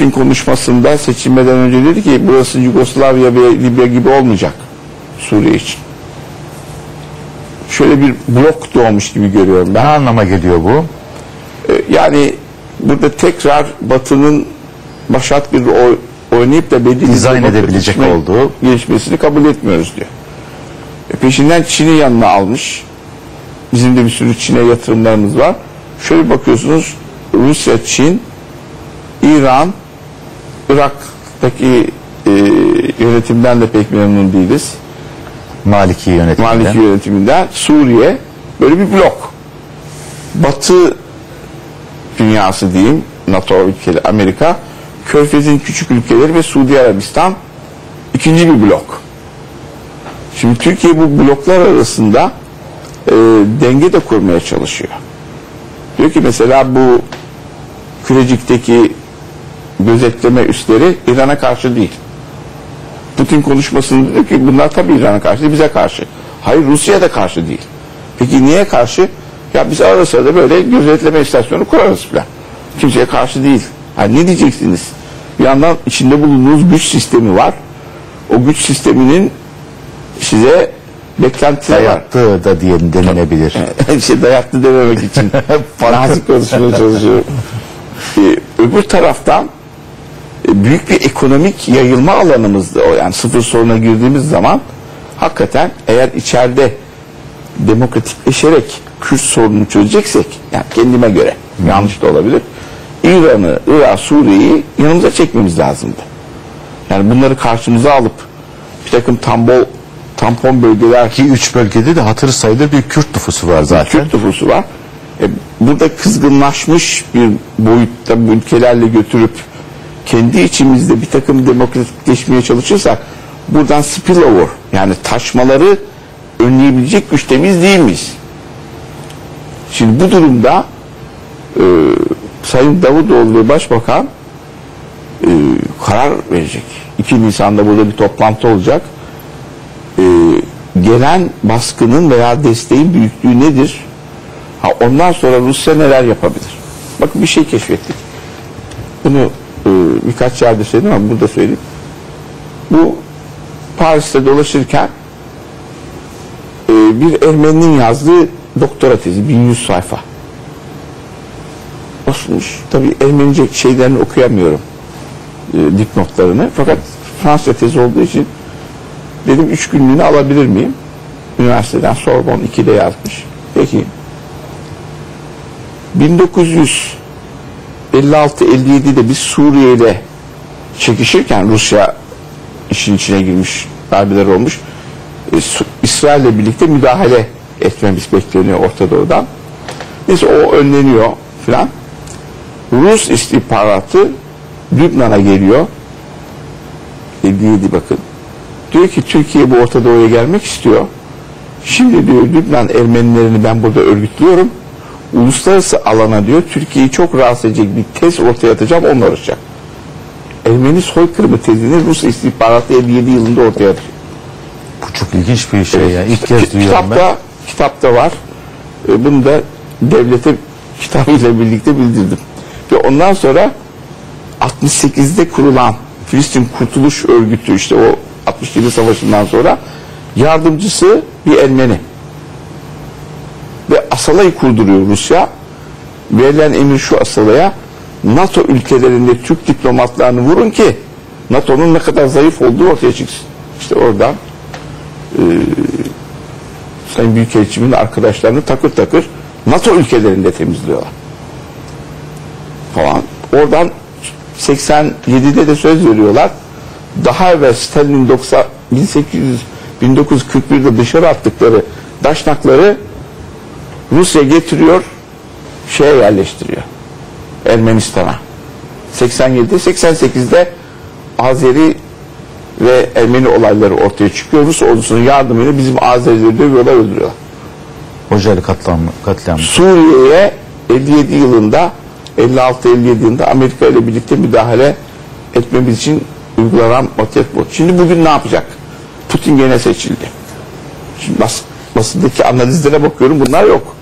Putin konuşmasında seçilmeden önce dedi ki burası Yugoslavya ve Libya gibi olmayacak Suriye için. Şöyle bir blok doğmuş gibi görüyorum ben. Ne anlama geliyor bu? Ee, Yani burada tekrar Batı'nın başat bir oy, oynayıp da belli Dizayn edebilecek olduğu- gelişmesini kabul etmiyoruz diyor. E peşinden Çin'i yanına almış. Bizim de bir sürü Çin'e yatırımlarımız var. Şöyle bakıyorsunuz Rusya, Çin, İran, Irak'taki e, yönetimden de pek memnun değiliz. Maliki yönetiminden. Maliki yönetiminden Suriye böyle bir blok. Batı dünyası diyeyim NATO ülkeleri Amerika Körfez'in küçük ülkeleri ve Suudi Arabistan ikinci bir blok. Şimdi Türkiye bu bloklar arasında e, denge de kurmaya çalışıyor. Diyor ki mesela bu Kürecik'teki gözetleme üsleri İran'a karşı değil. Putin konuşmasında diyor ki bunlar tabii İran'a karşı değil, bize karşı. Hayır Rusya'ya da karşı değil. Peki niye karşı? Ya biz ara sırada böyle gözetleme istasyonu kurarız falan. Kimseye karşı değil. Ha, ne diyeceksiniz? Bir yandan içinde bulunduğunuz güç sistemi var. O güç sisteminin size beklentileri var. Dayattığı da diye denilebilir. bir şey dayattı dememek için nazik konuşmaya çalışıyorum. Ee, öbür taraftan büyük bir ekonomik yayılma alanımızda o yani sıfır soruna girdiğimiz zaman hakikaten eğer içeride demokratikleşerek Kürt sorununu çözeceksek yani kendime göre yanlış da olabilir İran'ı, Irak, Suriye'yi yanımıza çekmemiz lazımdı. Yani bunları karşımıza alıp bir takım tambol, tampon bölgeler Ki üç bölgede de hatırı sayılır bir Kürt nüfusu var zaten. Kürt nüfusu var. E, burada kızgınlaşmış bir boyutta bu ülkelerle götürüp kendi içimizde bir takım demokratikleşmeye çalışırsak buradan spillover yani taşmaları önleyebilecek güçte biz değil miyiz? Şimdi bu durumda e, Sayın Davutoğlu Başbakan e, karar verecek. 2 Nisan'da burada bir toplantı olacak. E, gelen baskının veya desteğin büyüklüğü nedir? Ha, ondan sonra Rusya neler yapabilir? Bakın bir şey keşfettik. Bunu birkaç yerde söyledim ama burada söyleyeyim. Bu Paris'te dolaşırken e, bir Ermeninin yazdığı doktora tezi 1100 sayfa. Basılmış. Tabii Ermenice şeylerini okuyamıyorum. E, dipnotlarını. Fakat Fransızca tezi olduğu için dedim üç günlüğünü alabilir miyim? Üniversiteden Sorbonne 2'de yazmış. Peki 1956-57'de biz Suriye ile çekişirken Rusya işin içine girmiş, darbeler olmuş. E, İsrail ile birlikte müdahale etmemiz bekleniyor Orta Doğu'dan. Neyse o önleniyor filan. Rus istihbaratı Lübnan'a geliyor. 57 bakın. Diyor ki Türkiye bu Orta Doğu'ya gelmek istiyor. Şimdi diyor Lübnan Ermenilerini ben burada örgütlüyorum. Uluslararası alana diyor Türkiye'yi çok rahatsız edecek bir tez ortaya atacağım onunla uğraşacak. Ermeni soykırımı tezini Rus istihbaratı 57 yılında ortaya atıyor. Bu çok ilginç bir şey ya. İlk kez duyuyorum ben. kitapta, Kitapta var. E, bunu da devlete kitabıyla birlikte bildirdim. Ve ondan sonra 68'de kurulan Filistin Kurtuluş Örgütü işte o 67 Savaşı'ndan sonra yardımcısı bir Ermeni. Asala'yı kurduruyor Rusya. Verilen emir şu Asala'ya NATO ülkelerinde Türk diplomatlarını vurun ki NATO'nun ne kadar zayıf olduğu ortaya çıksın. İşte oradan e, Sayın Büyükelçimin arkadaşlarını takır takır NATO ülkelerinde temizliyorlar. Falan. Oradan 87'de de söz veriyorlar. Daha evvel Stalin'in 90 1800 1941'de dışarı attıkları daşnakları Rusya getiriyor şeye yerleştiriyor. Ermenistan'a. 87'de 88'de Azeri ve Ermeni olayları ortaya çıkıyor. Rus ordusunun yardımıyla bizim Azerileri dövüyorlar öldürüyorlar. Hocalı katliam, katliam. Suriye'ye 57 yılında 56-57 yılında Amerika ile birlikte müdahale etmemiz için uygulanan maddiyet bu. Şimdi bugün ne yapacak? Putin gene seçildi. Şimdi bas, basındaki analizlere bakıyorum bunlar yok.